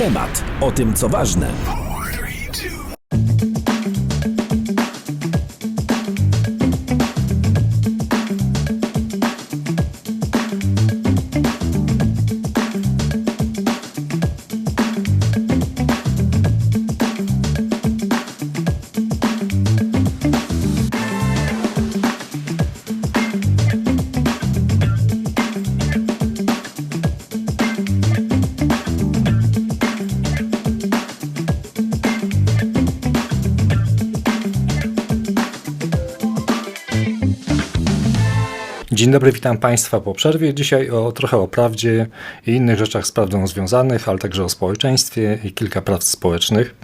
temat o tym, co ważne. Dzień dobry, witam Państwa po przerwie. Dzisiaj o, trochę o prawdzie i innych rzeczach z prawdą związanych, ale także o społeczeństwie i kilka praw społecznych.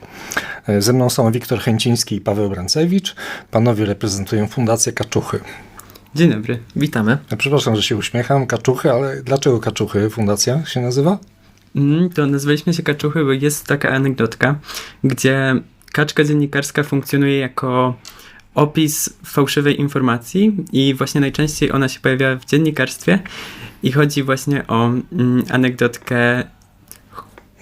Ze mną są Wiktor Chęciński i Paweł Brancewicz. Panowie reprezentują Fundację Kaczuchy. Dzień dobry, witamy. Ja Przepraszam, że się uśmiecham, Kaczuchy, ale dlaczego Kaczuchy fundacja się nazywa? Mm, To nazwaliśmy się Kaczuchy, bo jest taka anegdotka, gdzie kaczka dziennikarska funkcjonuje jako opis fałszywej informacji i właśnie najczęściej ona się pojawia w dziennikarstwie i chodzi właśnie o mm, anegdotkę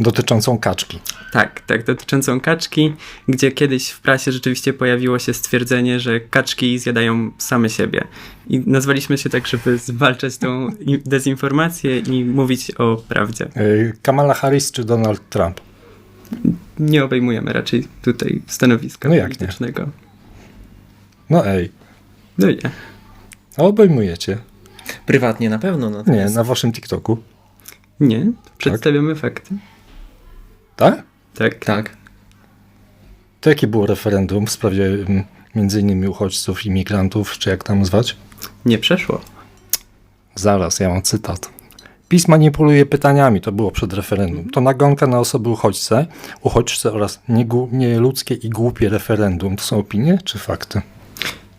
Dotyczącą kaczki. Tak, tak, dotyczącą kaczki, gdzie kiedyś w prasie rzeczywiście pojawiło się stwierdzenie, że kaczki zjadają same siebie. I nazwaliśmy się tak, żeby zwalczać tą dezinformację i mówić o prawdzie. E, Kamala Harris czy Donald Trump? Nie obejmujemy raczej tutaj stanowiska No jak nie? No ej, No nie. a obejmujecie. Prywatnie na pewno. Nie, Natomiast na waszym TikToku. Nie, przedstawiamy fakty. Tak? Tak. Tak. To jakie było referendum w sprawie mm, między innymi uchodźców, imigrantów, czy jak tam zwać? Nie przeszło. Zaraz, ja mam cytat. PiS manipuluje pytaniami, to było przed referendum. To nagonka na osoby uchodźce, uchodźce oraz nieludzkie i głupie referendum. To są opinie czy fakty?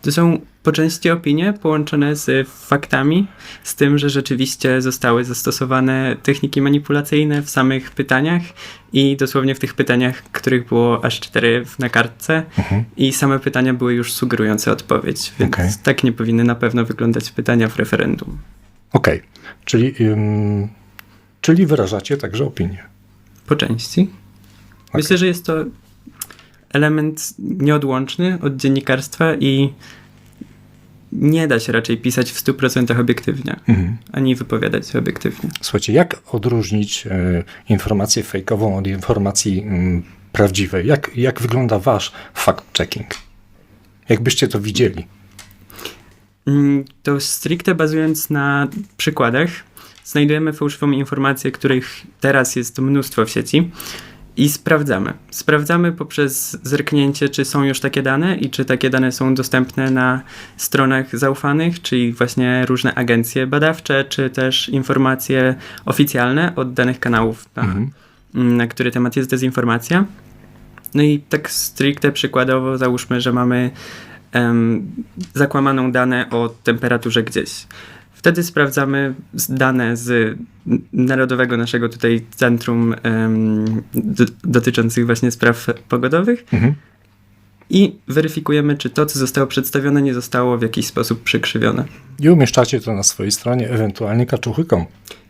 To są po części opinie połączone z faktami, z tym, że rzeczywiście zostały zastosowane techniki manipulacyjne w samych pytaniach i dosłownie w tych pytaniach, których było aż cztery na kartce i same pytania były już sugerujące odpowiedź, więc Okej. tak nie powinny na pewno wyglądać pytania w referendum. Okej, czyli, ym, czyli wyrażacie także opinię. Po części. Myślę, że jest to element nieodłączny od dziennikarstwa i nie da się raczej pisać w 100% obiektywnie, Mhm. ani wypowiadać się obiektywnie. Słuchajcie, jak odróżnić e, informację fejkową od informacji mm, prawdziwej? Jak, jak wygląda wasz fact-checking? Jakbyście to widzieli? Mm, To stricte bazując na przykładach, znajdujemy fałszywą informację, których teraz jest mnóstwo w sieci i sprawdzamy. Sprawdzamy poprzez zerknięcie, czy są już takie dane i czy takie dane są dostępne na stronach zaufanych, czyli właśnie różne agencje badawcze, czy też informacje oficjalne od danych kanałów, na, Mhm. na który temat jest dezinformacja. No i tak stricte przykładowo załóżmy, że mamy em, zakłamaną dane o temperaturze gdzieś. Wtedy sprawdzamy dane z narodowego naszego tutaj centrum d- dotyczących właśnie spraw pogodowych Mhm. i weryfikujemy, czy to, co zostało przedstawione, nie zostało w jakiś sposób przykrzywione. I umieszczacie to na swojej stronie, ewentualnie kaczuchy.com.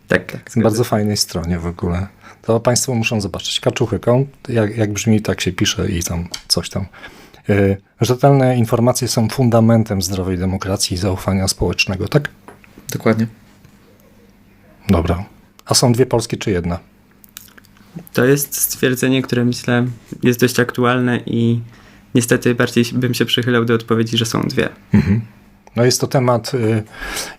Tak, tak. Bardzo fajnej stronie w ogóle. To Państwo muszą zobaczyć. Kaczuchy.com, jak, jak brzmi, tak się pisze i tam coś tam. Yy, rzetelne informacje są fundamentem zdrowej demokracji i zaufania społecznego, tak? Dokładnie. Dobra. A są dwie polskie czy jedna? To jest stwierdzenie, które myślę jest dość aktualne i niestety bardziej bym się przychylał do odpowiedzi, że są dwie. No jest to temat, y,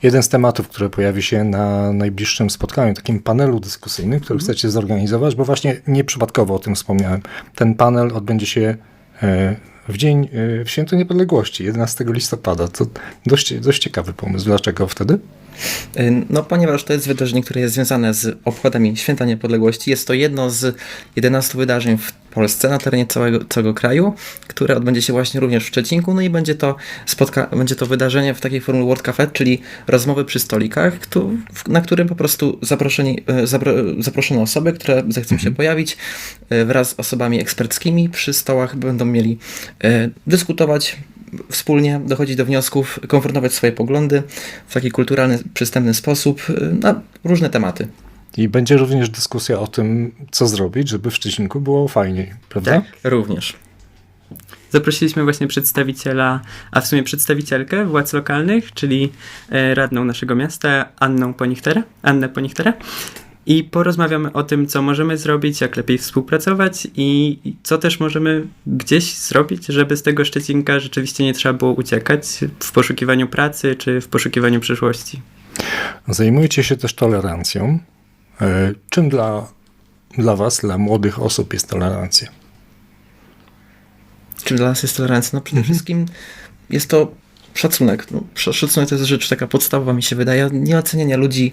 jeden z tematów, który pojawi się na najbliższym spotkaniu, takim panelu dyskusyjnym, który chcecie zorganizować, bo właśnie nieprzypadkowo o tym wspomniałem. Ten panel odbędzie się y, w dzień, y, w Święto Niepodległości, 11 listopada. To dość, dość ciekawy pomysł. Dlaczego wtedy? Y, No, ponieważ to jest wydarzenie, które jest związane z obchodami Święta Niepodległości, jest to jedno z 11 wydarzeń w Polsce na terenie całego, całego kraju, które odbędzie się właśnie również w Szczecinku. No i będzie to, spotka- będzie to wydarzenie w takiej formule World Cafe, czyli rozmowy przy stolikach, w- na którym po prostu zaproszeni, e, zapro- zaproszone osoby, które zechcą się pojawić e, wraz z osobami eksperckimi przy stołach będą mieli e, dyskutować wspólnie, dochodzić do wniosków, konfrontować swoje poglądy w taki kulturalny, przystępny sposób e, na różne tematy. I będzie również dyskusja o tym, co zrobić, żeby w Szczecinku było fajniej, prawda? Tak. Również. Zaprosiliśmy właśnie przedstawiciela, a w sumie przedstawicielkę władz lokalnych, czyli e, radną naszego miasta, Anną Ponichterę, Annę Ponichterę. I porozmawiamy o tym, co możemy zrobić, jak lepiej współpracować i co też możemy gdzieś zrobić, żeby z tego Szczecinka rzeczywiście nie trzeba było uciekać w poszukiwaniu pracy czy w poszukiwaniu przyszłości. Zajmujecie się też tolerancją. E, Czym dla, dla Was, dla młodych osób jest tolerancja? Czym dla nas jest tolerancja? No przede wszystkim jest to szacunek. No, sz- szacunek to jest rzecz taka podstawowa, mi się wydaje. Nie oceniania ludzi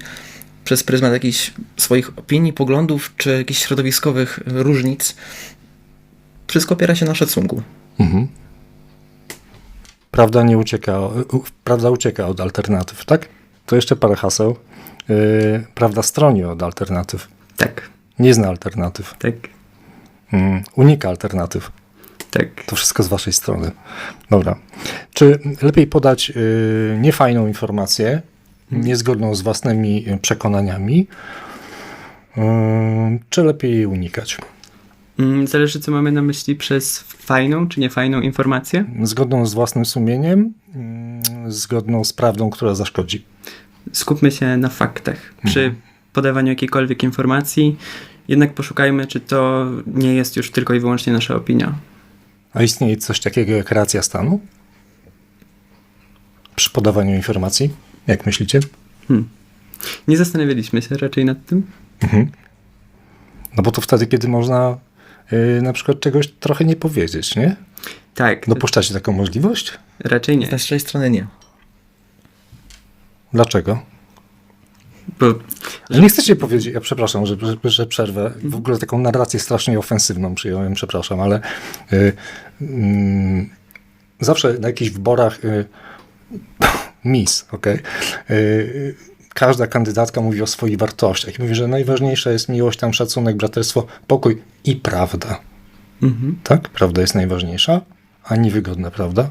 przez pryzmat jakichś swoich opinii, poglądów, czy jakichś środowiskowych różnic. Wszystko opiera się na szacunku. Mhm. Prawda nie ucieka, prawda ucieka od alternatyw, tak? To jeszcze parę haseł. E, Prawda stroni od alternatyw. Tak, Nie zna alternatyw. tak, Mm, Unika alternatyw. tak. To wszystko z waszej strony. Dobra. Czy lepiej podać y, niefajną informację, niezgodną z własnymi y, przekonaniami, czy lepiej jej unikać? Mm, Zależy, co mamy na myśli przez fajną czy niefajną informację. Zgodną z własnym sumieniem, zgodną z prawdą, która zaszkodzi. skupmy się na faktach. Przy podawaniu jakiejkolwiek informacji, jednak poszukajmy, czy to nie jest już tylko i wyłącznie nasza opinia. A istnieje coś takiego jak racja stanu? Przy podawaniu informacji? Jak myślicie? Nie zastanawialiśmy się raczej nad tym. No bo to wtedy, kiedy można y, na przykład czegoś trochę nie powiedzieć, nie? Tak, Dopuszczacie taką możliwość? raczej nie. Z naszej strony nie. Dlaczego? Bo Że nie chcecie powiedzieć, ja przepraszam, że, że, że przerwę. W ogóle taką narrację strasznie ofensywną przyjąłem, przepraszam, ale y, mm, zawsze na jakichś wyborach y, mis, okej, y, każda kandydatka mówi o swoich wartościach i mówi, że najważniejsza jest miłość, tam szacunek, braterstwo, pokój i prawda. mhm. Tak? Prawda jest najważniejsza, a niewygodna prawda?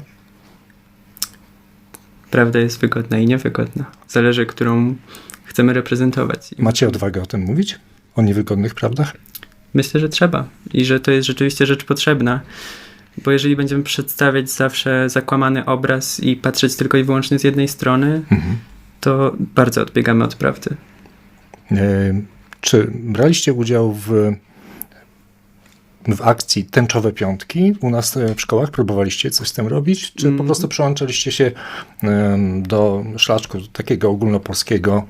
prawda jest wygodna i niewygodna. Zależy, którą chcemy reprezentować. Macie odwagę o tym mówić? O niewygodnych prawdach? Myślę, że trzeba i że to jest rzeczywiście rzecz potrzebna. Bo jeżeli będziemy przedstawiać zawsze zakłamany obraz i patrzeć tylko i wyłącznie z jednej strony, to bardzo odbiegamy od prawdy. E, Czy braliście udział w, w akcji Tęczowe Piątki u nas e, w szkołach? Próbowaliście coś z tym robić? Czy po Mm. prostu przyłączyliście się do szlaczku takiego ogólnopolskiego?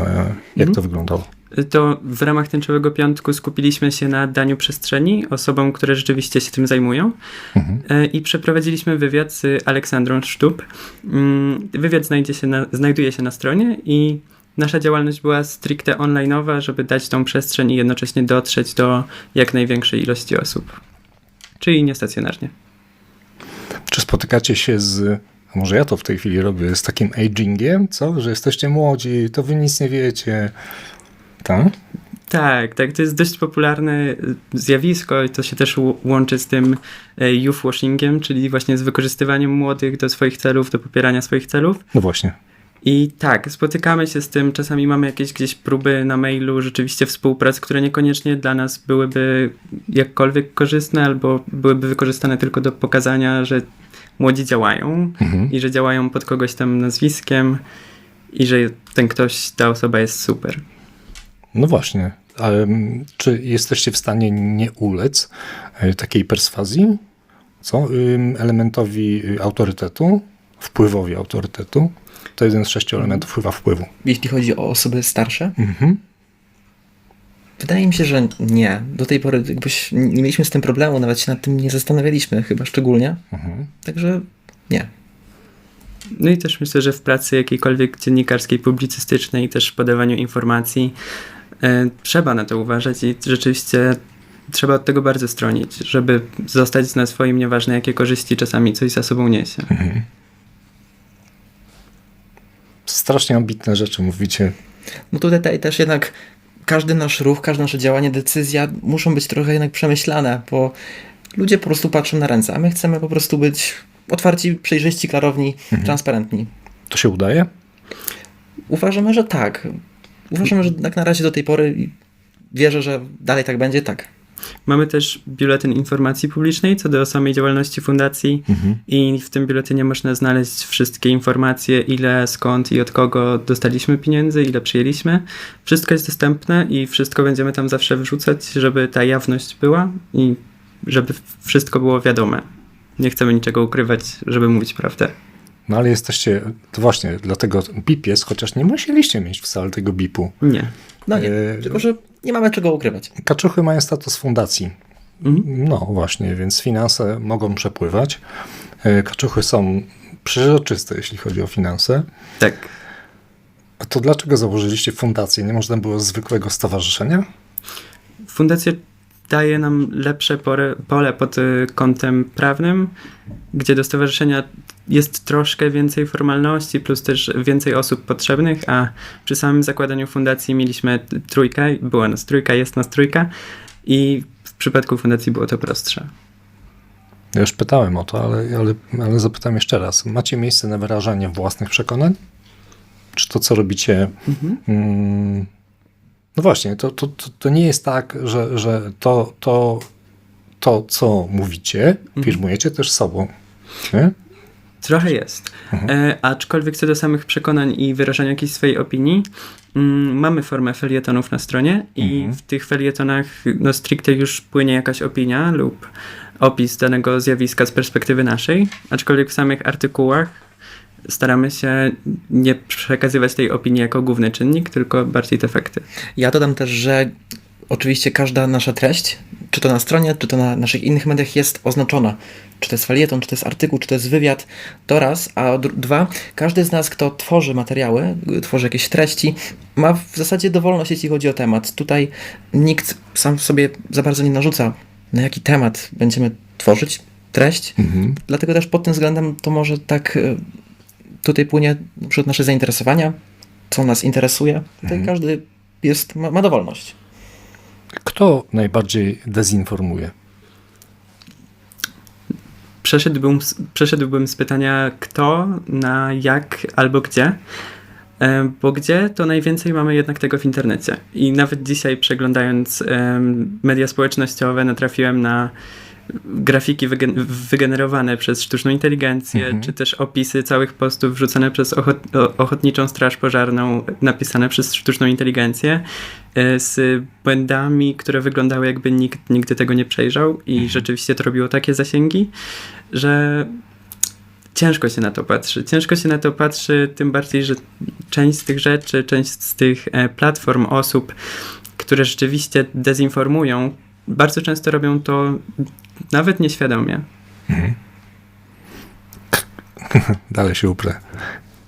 E, Jak to wyglądało? To w ramach tęczowego piątku skupiliśmy się na daniu przestrzeni osobom, które rzeczywiście się tym zajmują Mhm. E, i przeprowadziliśmy wywiad z Aleksandrą Sztub. Mm, Wywiad znajdzie się na, znajduje się na stronie i nasza działalność była stricte online'owa, żeby dać tą przestrzeń i jednocześnie dotrzeć do jak największej ilości osób. Czyli niestacjonarnie. Czy spotykacie się z, a może ja to w tej chwili robię, z takim agingiem, co? Że jesteście młodzi, to wy nic nie wiecie. Tak? Tak, tak, to jest dość popularne y, zjawisko i to się też łączy z tym e, youth washingiem, czyli właśnie z wykorzystywaniem młodych do swoich celów, do popierania swoich celów. No właśnie. I tak, spotykamy się z tym, czasami mamy jakieś gdzieś próby na mailu rzeczywiście współprac, które niekoniecznie dla nas byłyby jakkolwiek korzystne albo byłyby wykorzystane tylko do pokazania, że młodzi działają Mhm. i że działają pod kogoś tam nazwiskiem i że ten ktoś, ta osoba jest super. No właśnie. Ale mm, czy jesteście w stanie nie ulec e, takiej perswazji? Co? Elementowi y, autorytetu, wpływowi autorytetu. To jeden z sześciu elementów wpływa wpływu. Jeśli chodzi o osoby starsze, Mhm. wydaje mi się, że nie. Do tej pory jakbyś nie mieliśmy z tym problemu, nawet się nad tym nie zastanawialiśmy chyba szczególnie. Mhm. Także nie. No i też myślę, że w pracy jakiejkolwiek dziennikarskiej, publicystycznej i też w podawaniu informacji trzeba na to uważać i rzeczywiście trzeba od tego bardzo stronić, żeby zostać na swoim, nieważne jakie korzyści czasami coś za sobą niesie. Strasznie ambitne rzeczy mówicie. No tutaj też jednak każdy nasz ruch, każde nasze działanie, decyzja muszą być trochę jednak przemyślane, bo ludzie po prostu patrzą na ręce, a my chcemy po prostu być otwarci, przejrzyści, klarowni, transparentni. To się udaje? Uważamy, że tak. Uważam, że jak na razie do tej pory i wierzę, że dalej tak będzie, tak. Mamy też biuletyn informacji publicznej co do samej działalności fundacji i w tym biuletynie można znaleźć wszystkie informacje, ile, skąd i od kogo dostaliśmy pieniędzy, ile przyjęliśmy. Wszystko jest dostępne i wszystko będziemy tam zawsze wrzucać, żeby ta jawność była i żeby wszystko było wiadome. Nie chcemy niczego ukrywać, żeby mówić prawdę. No ale jesteście, to właśnie, dlatego BIP jest, chociaż nie musieliście mieć wcale tego BIP-u. Nie. No nie, E, tylko że nie mamy czego ukrywać. Kaczuchy mają status fundacji. Mhm. No właśnie, więc finanse mogą przepływać. E, Kaczuchy są przeźroczyste, jeśli chodzi o finanse. Tak. A to dlaczego założyliście fundację? Nie można było zwykłego stowarzyszenia? Fundacja daje nam lepsze pole, pole pod y, kątem prawnym, gdzie do stowarzyszenia jest troszkę więcej formalności, plus też więcej osób potrzebnych, a przy samym zakładaniu fundacji mieliśmy trójkę, była nas trójka, jest nas trójka i w przypadku fundacji było to prostsze. Ja już pytałem o to, ale, ale, ale zapytam jeszcze raz. Macie miejsce na wyrażanie własnych przekonań? Czy to, co robicie... Mm, no właśnie, to, to, to, to nie jest tak, że, że to, to, to, co mówicie, firmujecie też sobą. Nie? Trochę jest. E, aczkolwiek co do samych przekonań i wyrażania jakiejś swojej opinii, mm, mamy formę felietonów na stronie i w tych felietonach no, stricte już płynie jakaś opinia lub opis danego zjawiska z perspektywy naszej, aczkolwiek w samych artykułach staramy się nie przekazywać tej opinii jako główny czynnik, tylko bardziej te fakty. Ja dodam też, że oczywiście każda nasza treść, czy to na stronie, czy to na naszych innych mediach jest oznaczona. Czy to jest felieton, czy to jest artykuł, czy to jest wywiad, to raz. A dwa, każdy z nas, kto tworzy materiały, tworzy jakieś treści, ma w zasadzie dowolność, jeśli chodzi o temat. Tutaj nikt sam sobie za bardzo nie narzuca, na jaki temat będziemy tworzyć treść. Dlatego też pod tym względem to może tak y, tutaj płynie na przykład nasze zainteresowania, co nas interesuje. Tutaj każdy jest, ma, ma dowolność. Kto najbardziej dezinformuje? Przeszedłbym, z- przeszedłbym z pytania kto, na jak albo gdzie. E, Bo gdzie, to najwięcej mamy jednak tego w internecie. I nawet dzisiaj przeglądając media społecznościowe natrafiłem na grafiki wygen- wygenerowane przez sztuczną inteligencję, czy też opisy całych postów wrzucone przez ochot- Ochotniczą Straż Pożarną, napisane przez sztuczną inteligencję, e, z błędami, które wyglądały jakby nikt nigdy tego nie przejrzał i rzeczywiście to robiło takie zasięgi, że ciężko się na to patrzy. Ciężko się na to patrzy, tym bardziej, że część z tych rzeczy, część z tych e, platform, osób, które rzeczywiście dezinformują, bardzo często robią to nawet nieświadomie. Dalej się uprę.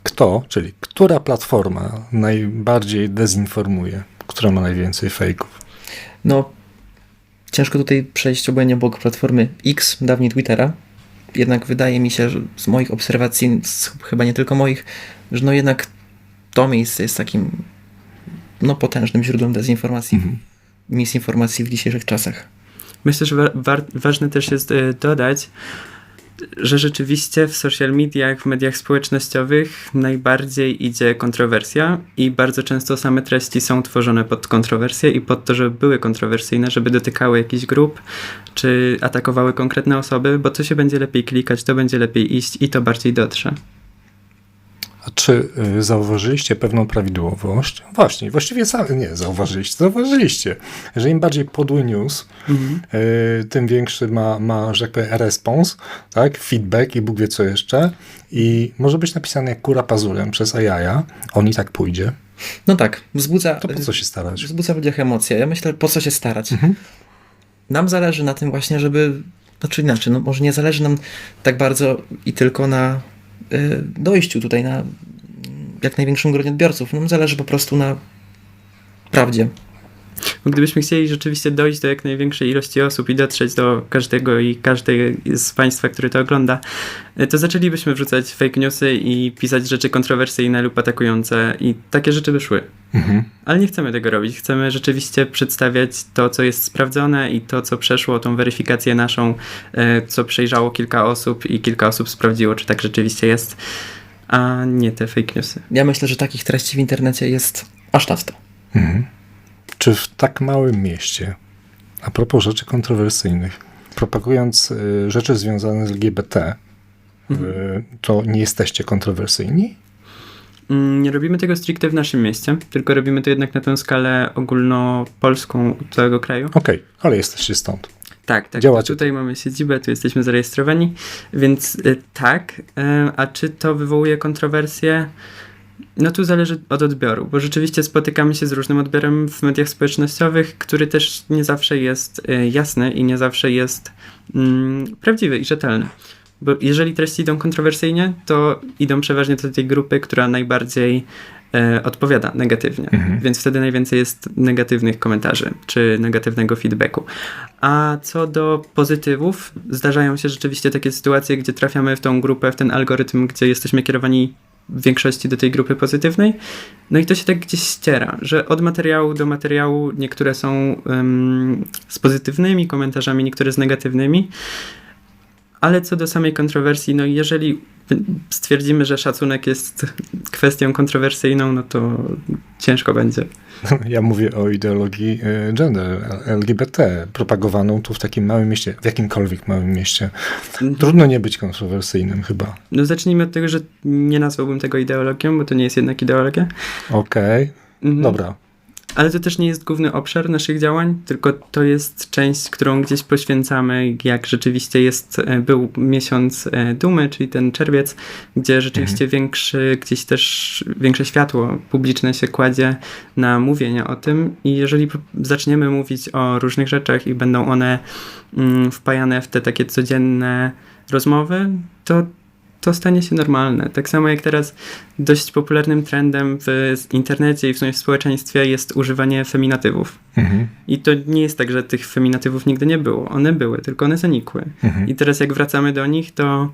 Kto, czyli która platforma najbardziej dezinformuje? Która ma najwięcej fejków? No, ciężko tutaj przejść obojętnie obok platformy X, dawniej Twittera. Jednak wydaje mi się, że z moich obserwacji, z, chyba nie tylko moich, że no jednak to miejsce jest takim no potężnym źródłem dezinformacji, misinformacji w dzisiejszych czasach. Myślę, że ważne też jest e, dodać, że rzeczywiście w social mediach, w mediach społecznościowych najbardziej idzie kontrowersja i bardzo często same treści są tworzone pod kontrowersję i pod to, żeby były kontrowersyjne, żeby dotykały jakichś grup, czy atakowały konkretne osoby, bo to się będzie lepiej klikać, to będzie lepiej iść i to bardziej dotrze. A czy y, zauważyliście pewną prawidłowość? Właśnie, właściwie sami nie zauważyliście, zauważyliście, że im bardziej podły news, y, tym większy ma, ma, że tak powiem, respons, tak? feedback i Bóg wie co jeszcze. I może być napisane jak kura pazurem przez AI, on i tak pójdzie. No tak, wzbudza, To po co się starać? wzbudza w ludziach emocje. Ja myślę, po co się starać. Nam zależy na tym właśnie, żeby, znaczy inaczej, no może nie zależy nam tak bardzo i tylko na dojściu tutaj na jak największym gronie odbiorców. Nam zależy po prostu na prawdzie. Bo Gdybyśmy chcieli rzeczywiście dojść do jak największej ilości osób i dotrzeć do każdego i każdej z Państwa, który to ogląda, e, to zaczęlibyśmy wrzucać fake newsy i pisać rzeczy kontrowersyjne lub atakujące i takie rzeczy by szły. Ale nie chcemy tego robić. Chcemy rzeczywiście przedstawiać to, co jest sprawdzone i to, co przeszło tą weryfikację naszą, e, co przejrzało kilka osób i kilka osób sprawdziło, czy tak rzeczywiście jest, a nie te fake newsy. Ja myślę, że takich treści w internecie jest aż nadto. Czy w tak małym mieście, a propos rzeczy kontrowersyjnych, propagując y, rzeczy związane z LGBT, y, to nie jesteście kontrowersyjni? Mm, Nie robimy tego stricte w naszym mieście, tylko robimy to jednak na tę skalę ogólnopolską całego kraju. Okej, ale jesteście stąd. Tak, tak. Działacie. Tutaj mamy siedzibę, tu jesteśmy zarejestrowani, więc y, tak. Y, a czy to wywołuje kontrowersje? No tu zależy od odbioru, bo rzeczywiście spotykamy się z różnym odbiorem w mediach społecznościowych, który też nie zawsze jest y, jasny i nie zawsze jest mm, prawdziwy i rzetelny. Bo jeżeli treści idą kontrowersyjnie, to idą przeważnie do tej grupy, która najbardziej e, odpowiada negatywnie. Więc wtedy najwięcej jest negatywnych komentarzy czy negatywnego feedbacku. A co do pozytywów, zdarzają się rzeczywiście takie sytuacje, gdzie trafiamy w tą grupę, w ten algorytm, gdzie jesteśmy kierowani w większości do tej grupy pozytywnej. No i to się tak gdzieś ściera, że od materiału do materiału niektóre są em, z pozytywnymi komentarzami, niektóre z negatywnymi. Ale co do samej kontrowersji, no jeżeli stwierdzimy, że szacunek jest kwestią kontrowersyjną, no to ciężko będzie. Ja mówię o ideologii y, gender, LGBT, propagowaną tu w takim małym mieście, w jakimkolwiek małym mieście. Trudno nie być kontrowersyjnym chyba. No zacznijmy od tego, że nie nazwałbym tego ideologią, bo to nie jest jednak ideologia. Okej, Mhm. dobra. Ale to też nie jest główny obszar naszych działań, tylko to jest część, którą gdzieś poświęcamy, jak rzeczywiście jest, e, był miesiąc e, dumy, czyli ten czerwiec, gdzie rzeczywiście większy, gdzieś też większe światło publiczne się kładzie na mówienie o tym. I jeżeli zaczniemy mówić o różnych rzeczach i będą one mm, wpajane w te takie codzienne rozmowy, to to stanie się normalne. Tak samo jak teraz dość popularnym trendem w internecie i w sumie w społeczeństwie jest używanie feminatywów. Mhm. I to nie jest tak, że tych feminatywów nigdy nie było. One były, tylko one zanikły. Mhm. I teraz jak wracamy do nich, to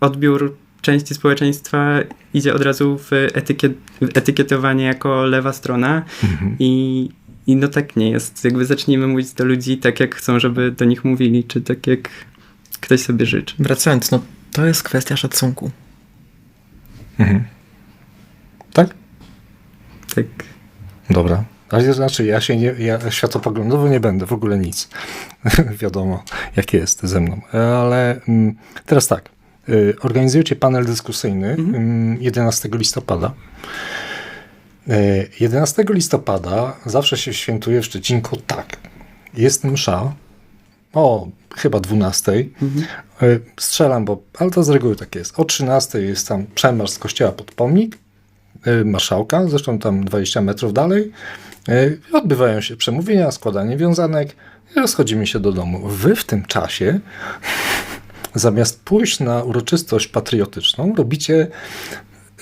odbiór części społeczeństwa idzie od razu w, etykiet, w etykietowanie jako lewa strona Mhm. i, i no tak nie jest. Jakby zacznijmy mówić do ludzi tak, jak chcą, żeby do nich mówili, czy tak, jak ktoś sobie życzy. Wracając, no to jest kwestia szacunku. Mhm. Tak? Tak. Dobra. Ale znaczy, ja się nie, ja światopoglądowo nie będę, w ogóle nic. Wiadomo, jak jest ze mną. Ale mm, teraz tak. Y, organizujecie panel dyskusyjny mm, 11 listopada. Y, 11 listopada zawsze się świętuje w Szczecinku tak. Jest msza o chyba 12. Y, Strzelam, bo, ale to z reguły tak jest. O 13 jest tam przemarsz z kościoła pod pomnik y, marszałka, zresztą tam 20 metrów dalej. Y, Odbywają się przemówienia, składanie wiązanek i rozchodzimy się do domu. Wy w tym czasie, zamiast pójść na uroczystość patriotyczną, robicie,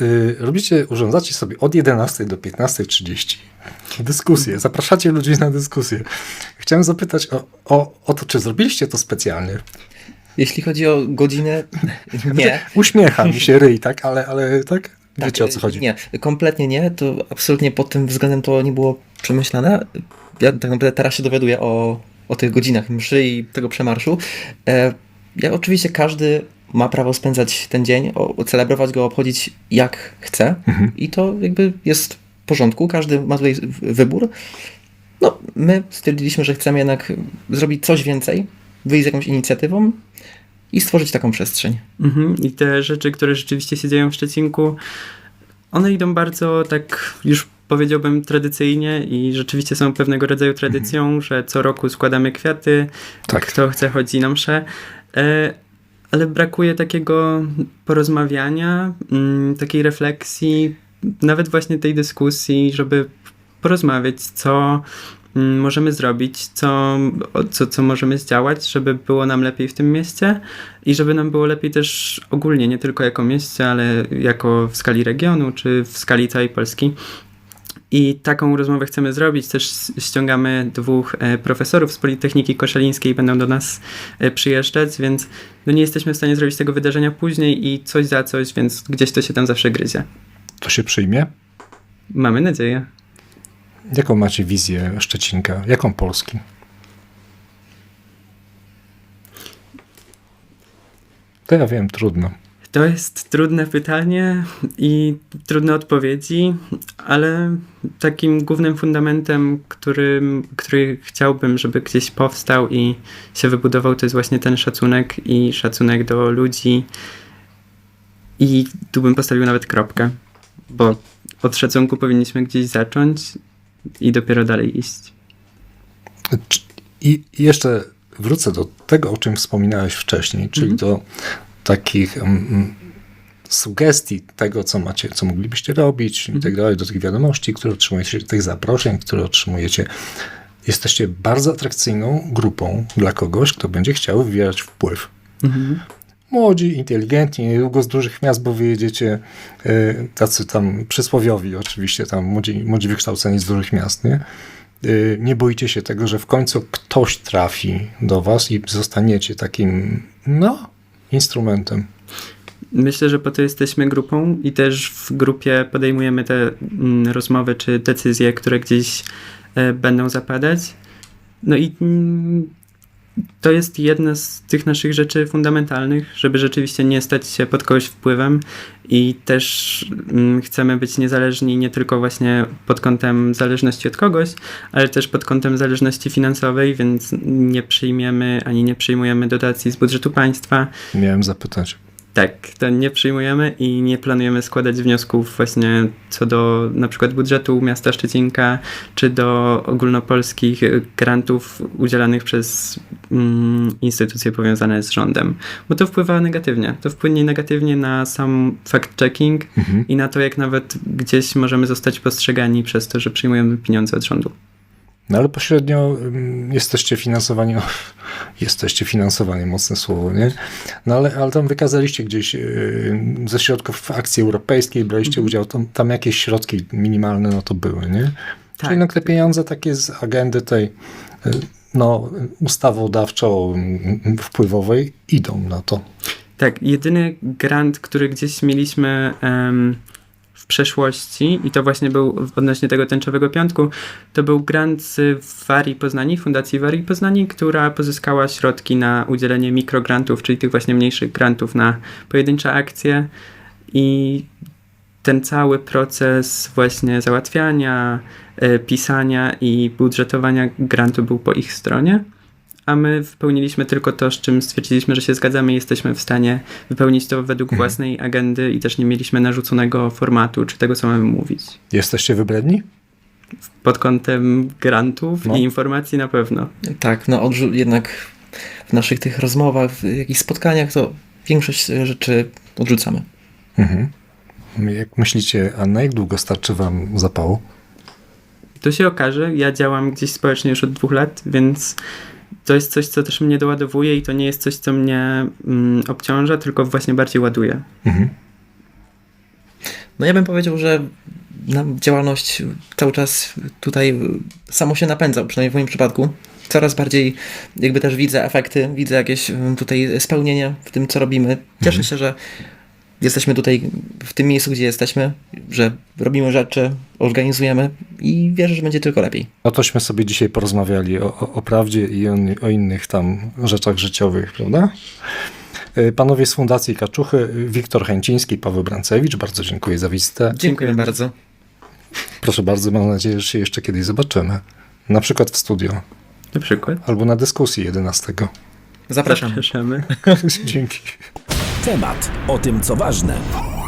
y, robicie urządzacie sobie od 11 do 15.30 dyskusję. Zapraszacie ludzi na dyskusję. Chciałem zapytać o, o, o to, czy zrobiliście to specjalnie. Jeśli chodzi o godzinę, nie. Uśmiecha mi się ryj, tak? Ale, ale tak? Wiecie o co chodzi. Nie, kompletnie nie. To absolutnie pod tym względem to nie było przemyślane. Ja tak naprawdę teraz się dowiaduję o, o tych godzinach mszy i tego przemarszu. E, ja oczywiście każdy ma prawo spędzać ten dzień, o, celebrować go, obchodzić jak chce i to jakby jest w porządku. Każdy ma tutaj wybór. No, my stwierdziliśmy, że chcemy jednak zrobić coś więcej, wyjść z jakąś inicjatywą i stworzyć taką przestrzeń. Mhm. I te rzeczy, które rzeczywiście się dzieją w Szczecinku, one idą bardzo tak już powiedziałbym tradycyjnie i rzeczywiście są pewnego rodzaju tradycją, że co roku składamy kwiaty, Tak. kto chce chodzi na mszę, e, ale brakuje takiego porozmawiania, mm, takiej refleksji, nawet właśnie tej dyskusji, żeby porozmawiać, co mm, możemy zrobić, co, co, co możemy zdziałać, żeby było nam lepiej w tym mieście i żeby nam było lepiej też ogólnie, nie tylko jako mieście, ale jako w skali regionu, czy w skali całej Polski. I taką rozmowę chcemy zrobić. Też ściągamy dwóch e, profesorów z Politechniki Koszalińskiej, będą do nas e, przyjeżdżać, więc no nie jesteśmy w stanie zrobić tego wydarzenia później i coś za coś, więc gdzieś to się tam zawsze gryzie. To się przyjmie? Mamy nadzieję. Jaką macie wizję Szczecinka? Jaką Polski? To ja wiem, trudno. To jest trudne pytanie i trudne odpowiedzi, ale takim głównym fundamentem, którym, który chciałbym, żeby gdzieś powstał i się wybudował, to jest właśnie ten szacunek i szacunek do ludzi. I tu bym postawił nawet kropkę, bo od szacunku powinniśmy gdzieś zacząć i dopiero dalej iść. I i jeszcze wrócę do tego, o czym wspominałeś wcześniej, czyli do takich sugestii tego, co macie, co moglibyście robić i tak dalej, do tych wiadomości, które otrzymujecie, tych zaproszeń, które otrzymujecie. Jesteście bardzo atrakcyjną grupą dla kogoś, kto będzie chciał wywierać wpływ. Młodzi, inteligentni, niedługo z dużych miast, bo wyjedziecie y, tacy tam przysłowiowi oczywiście, tam młodzi, młodzi wykształceni z dużych miast, nie? Y, nie boicie się tego, że w końcu ktoś trafi do was i zostaniecie takim, no, instrumentem. Myślę, że po to jesteśmy grupą i też w grupie podejmujemy te mm, rozmowy czy decyzje, które gdzieś e, będą zapadać. No i mm, to jest jedna z tych naszych rzeczy fundamentalnych, żeby rzeczywiście nie stać się pod kogoś wpływem i też mm, chcemy być niezależni nie tylko właśnie pod kątem zależności od kogoś, ale też pod kątem zależności finansowej, więc nie przyjmiemy ani nie przyjmujemy dotacji z budżetu państwa. Miałem zapytać. Tak, to nie przyjmujemy i nie planujemy składać wniosków właśnie co do na przykład budżetu miasta Szczecinka, czy do ogólnopolskich grantów udzielanych przez mm, instytucje powiązane z rządem, bo to wpływa negatywnie. To wpłynie negatywnie na sam fact-checking Mhm. i na to, jak nawet gdzieś możemy zostać postrzegani przez to, że przyjmujemy pieniądze od rządu. No ale pośrednio jesteście finansowani, no, jesteście finansowani, mocne słowo, nie? No ale, ale tam wykazaliście gdzieś yy, ze środków akcji europejskiej, braliście udział, tam, tam jakieś środki minimalne, no to były, nie? Tak. Czyli no te pieniądze takie z agendy tej, y, no, ustawodawczo-wpływowej idą na to. Tak, jedyny grant, który gdzieś mieliśmy w przeszłości, i to właśnie był odnośnie tego tęczowego piątku, to był grant z Warii Poznani, Fundacji Warii Poznani, która pozyskała środki na udzielenie mikrograntów, czyli tych właśnie mniejszych grantów na pojedyncze akcje. I ten cały proces właśnie załatwiania, e, pisania i budżetowania grantu był po ich stronie a my wypełniliśmy tylko to, z czym stwierdziliśmy, że się zgadzamy i jesteśmy w stanie wypełnić to według własnej agendy i też nie mieliśmy narzuconego formatu, czy tego, co mamy mówić. Jesteście wybredni? Pod kątem grantów No. i informacji na pewno. Tak, no jednak w naszych tych rozmowach, w jakichś spotkaniach, to większość rzeczy odrzucamy. Mhm. Jak myślicie, a na jak długo starczy wam zapału? To się okaże, ja działam gdzieś społecznie już od dwóch lat, więc to jest coś, co też mnie doładowuje i to nie jest coś, co mnie mm, obciąża, tylko właśnie bardziej ładuje. Mhm. No ja bym powiedział, że nam działalność cały czas tutaj samo się napędza, przynajmniej w moim przypadku. Coraz bardziej jakby też widzę efekty, widzę jakieś mm, tutaj spełnienie w tym, co robimy. Cieszę się, że jesteśmy tutaj w tym miejscu, gdzie jesteśmy, że robimy rzeczy, organizujemy i wierzę, że będzie tylko lepiej. No tośmy sobie dzisiaj porozmawiali o, o, o prawdzie i o, o innych tam rzeczach życiowych, prawda? Y, Panowie z Fundacji Kaczuchy, Wiktor Chęciński, Paweł Brancewicz, bardzo dziękuję za wizytę. Dziękuję Dziękuję. bardzo. Proszę bardzo, mam nadzieję, że się jeszcze kiedyś zobaczymy. Na przykład w studio, Na przykład. albo na dyskusji 11. Zapraszam. Zapraszamy. Dzięki. Temat o tym, co ważne.